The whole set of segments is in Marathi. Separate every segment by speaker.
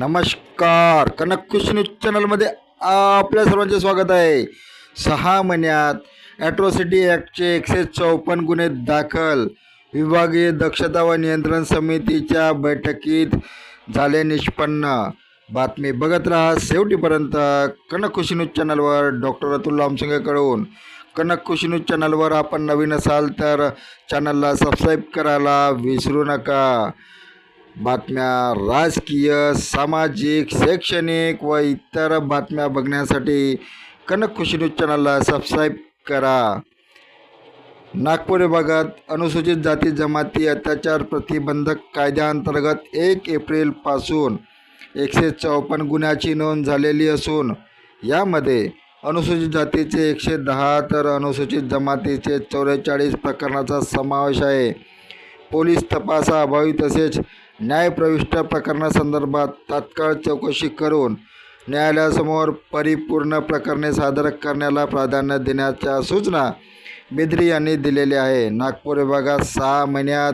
Speaker 1: नमस्कार. कनक खुशी न्यूज चॅनलमध्ये आपल्या सर्वांचे स्वागत आहे. सहा महिन्यात ॲट्रॉसिटी ॲक्टचे एकशे चौपन्न गुन्हे दाखल. विभागीय दक्षता व नियंत्रण समितीच्या बैठकीत झाले निष्पन्न. बातमी बघत राहा शेवटीपर्यंत कनक खुशी न्यूज चॅनलवर डॉक्टर अतुल लामसिंगेकडून कनक खुशी न्यूज चॅनलवर आपण नवीन असाल तर चॅनलला सबस्क्राईब करायला विसरू नका. बातम्या राजकीय सामाजिक शैक्षणिक व इतर बातम्या बघण्यासाठी कनक खुशी न्यूज चॅनलला सबस्क्राईब करा. नागपूर विभागात अनुसूचित जाती जमाती अत्याचार प्रतिबंधक कायद्याअंतर्गत एक एप्रिलपासून एकशे चौपन्न गुन्ह्याची नोंद झालेली असून यामध्ये अनुसूचित जातीचे एकशे दहा तर अनुसूचित जमातीचे चौवेचाळीस प्रकरणाचा समावेश आहे. पोलीस तपासाअभावी तसेच न्यायप्रविष्ट प्रकरणासंदर्भात तात्काळ चौकशी करून न्यायालयासमोर परिपूर्ण प्रकरणे सादर करण्याला प्राधान्य देण्याच्या सूचना बिद्री यांनी दिलेल्या आहे. नागपूर विभागात सहा महिन्यात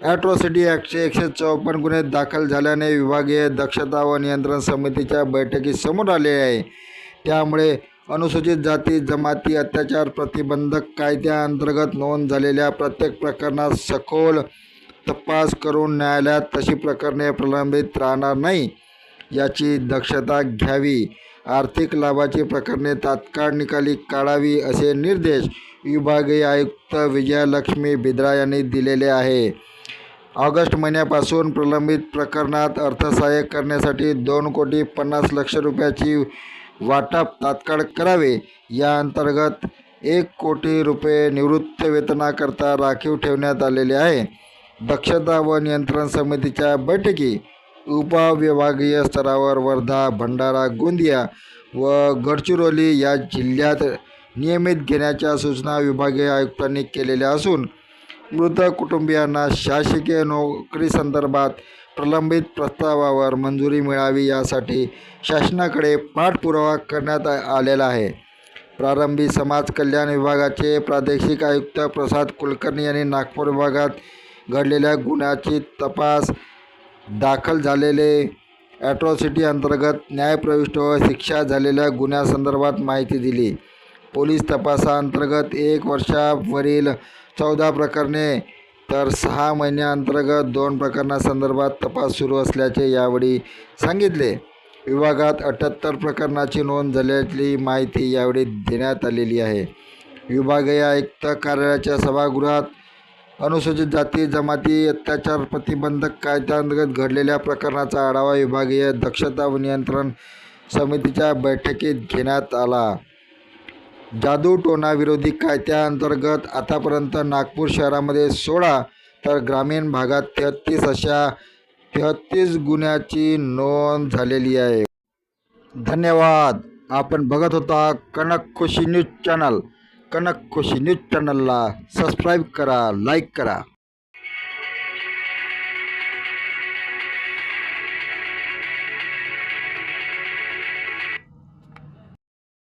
Speaker 1: ॲट्रॉसिटी ॲक्टचे एकशे चौपन्न गुन्हे दाखल झाल्याने विभागीय दक्षता व नियंत्रण समितीच्या बैठकी समोर आले आहे. त्यामुळे अनुसूचित जाती जमाती अत्याचार प्रतिबंधक कायद्याअंतर्गत नोंद झालेल्या प्रत्येक प्रकरणात सखोल तपास करून न्यायालयात तशी प्रकरणे प्रलंबित राहणार नाही याची दक्षता घ्यावी. आर्थिक लाभाची प्रकरणे तात्काळ निकाली काढावी असे निर्देश विभागीय आयुक्त विजयालक्ष्मी बिद्रा यांनी दिलेले आहे. ऑगस्ट महिन्यापासून प्रलंबित प्रकरणात अर्थसहाय्य करण्यासाठी दोन कोटी पन्नास लक्ष रुपयाची वाटप तात्काळ करावे. या अंतर्गत एक कोटी रुपये निवृत्त वेतनाकरता राखीव ठेवण्यात आलेले आहे. दक्षता व नियंत्रण समितीच्या बैठकी उपविभागीय स्तरावर वर्धा भंडारा गोंदिया व गडचिरोली या जिल्ह्यात नियमित घेण्याच्या सूचना विभागीय आयुक्तांनी केलेल्या असून मृत कुटुंबियांना शासकीय नोकरीसंदर्भात प्रलंबित प्रस्तावावर मंजुरी मिळावी यासाठी शासनाकडे पाठपुरावा करण्यात आलेला आहे. प्रारंभी समाज कल्याण विभागाचे प्रादेशिक आयुक्त प्रसाद कुलकर्णी यांनी नागपूर विभागात घडलेल्या गुन्ह्याची तपास दाखल झालेले ॲट्रॉसिटी अंतर्गत न्यायप्रविष्ट व शिक्षा झालेल्या गुन्ह्यासंदर्भात माहिती दिली. पोलीस तपासाअंतर्गत एक वर्षावरील चौदा प्रकरणे तर सहा महिन्याअंतर्गत दोन प्रकरणासंदर्भात तपास सुरू असल्याचे यावेळी सांगितले. विभागात अठ्ठ्याहत्तर प्रकरणाची नोंद झाल्याची माहिती यावेळी देण्यात आलेली आहे. विभागीय आयुक्त कार्यालयाच्या सभागृहात अनुसूचित जाती जमाती अत्याचार प्रतिबंधक कायद्याअंतर्गत घडलेल्या प्रकरणाचा आढावा विभागीय दक्षता व नियंत्रण समितीच्या बैठकीत घेण्यात आला. जादूटोनाविरोधी कायद्याअंतर्गत आतापर्यंत नागपूर शहरामध्ये सोळा तर ग्रामीण भागात तेहत्तीस अशा तेहत्तीस गुन्ह्याची नोंद झालेली आहे. धन्यवाद. आपण बघत होता Kanak Khushi news channel. Kanak Khushi news चॅनलला सबस्क्राईब करा लाईक करा